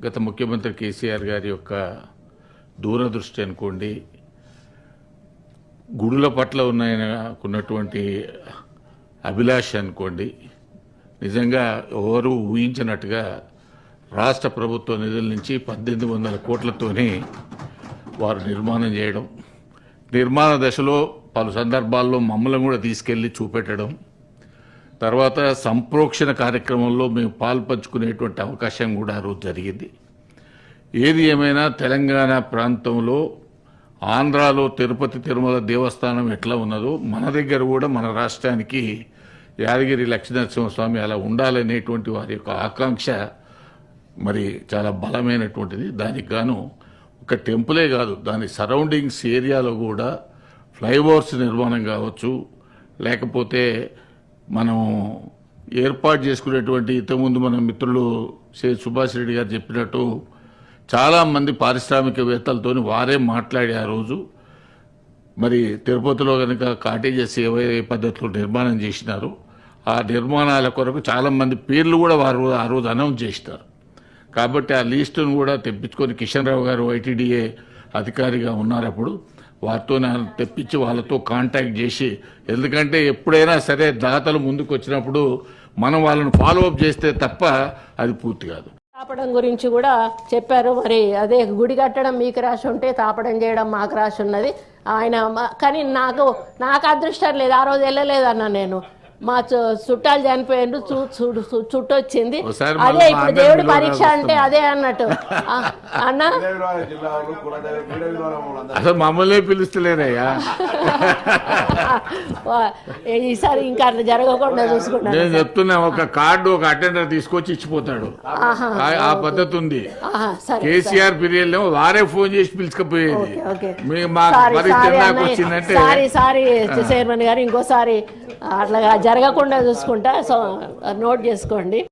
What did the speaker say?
గత ముఖ్యమంత్రి కేసీఆర్ గారి యొక్క దూరదృష్టి అనుకోండి గుడుల పట్ల ఉన్న అభిలాష అనుకోండి నిజంగా ఎవరు ఊహించినట్టుగా రాష్ట్ర ప్రభుత్వ నిధుల నుంచి పద్దెనిమిది వందల కోట్లతోనే వారు నిర్మాణం చేయడం నిర్మాణ దశలో పలు సందర్భాల్లో మమ్మల్ని కూడా తీసుకెళ్ళి చూపెట్టడం తర్వాత సంప్రోక్షణ కార్యక్రమంలో మేము పాల్పంచుకునేటువంటి అవకాశం కూడా ఆ రోజు జరిగింది. ఏది ఏమైనా తెలంగాణ ప్రాంతంలో ఆంధ్రాలో తిరుపతి తిరుమల దేవస్థానం ఎట్లా ఉన్నదో మన దగ్గర కూడా మన రాష్ట్రానికి యాదగిరి లక్ష్మీనరసింహస్వామి అలా ఉండాలనేటువంటి వారి యొక్క ఆకాంక్ష మరి చాలా బలమైనటువంటిది. దానికి గాను ఒక టెంపులే కాదు దాని సరౌండింగ్స్ ఏరియాలో కూడా ఫ్లైఓవర్స్ నిర్మాణం కావచ్చు లేకపోతే మనం ఏర్పాటు చేసుకునేటువంటి ఇంతకుముందు మన మిత్రులు శ్రీ సుభాష్ రెడ్డి గారు చెప్పినట్టు చాలామంది పారిశ్రామికవేత్తలతో వారే మాట్లాడి ఆ రోజు. మరి తిరుపతిలో కనుక కాటేజెస్ ఏవే పద్ధతిలో నిర్మాణం చేసినారు ఆ నిర్మాణాల కొరకు చాలామంది పేర్లు కూడా వారు ఆ రోజు అనౌన్స్ చేసినారు. కాబట్టి ఆ లీస్టును కూడా తెప్పించుకొని కిషన్ రావు గారు ఐటీడీఏ అధికారిగా ఉన్నారు అప్పుడు వారితో నా- తెప్పించి వాళ్ళతో కాంటాక్ట్ చేసి ఎందుకంటే ఎప్పుడైనా సరే దాతలు ముందుకు వచ్చినప్పుడు మనం వాళ్ళని ఫాలో అప్ చేస్తే తప్ప అది పూర్తి కాదు. తాపడం గురించి కూడా చెప్పారు. మరి అదే గుడి కట్టడం మీకు రాసి ఉంటే తాపడం చేయడం మాకు రాసి ఉన్నది. ఆయన కానీ నాకు నాకు అదృష్టం లేదు. ఆ రోజు వెళ్ళలేదు అన్న నేను. మా చు- చుట్టాలు చనిపోయిండు చుట్టు వచ్చింది ఒకసారి అదే మళ్ళీ ఇప్పుడు దేవుడి పరీక్ష అంటే అదే అన్నట్టు. అన్న? అసలు మమ్మల్ని పిలుస్తలేరయ్యా. వా- ఈసారి ఇంకా అట్లా జరగకుండా చూసుకున్నాను నేను చెప్తున్నా ఒక కార్డు ఒక అటెండర్ తీసుకొచ్చి ఇచ్చిపోతాడు. ఆ- పద్ధతి ఉంది కేసీఆర్ పీరియడ్ వారే ఫోన్ చేసి పిలుచుకపోయేది. వచ్చిందంటే సారీ సారీ చైర్మన్ గారు ఇంకోసారి అట్లా జరగకుండా చూసుకుంటా. సో నోట్ చేసుకోండి.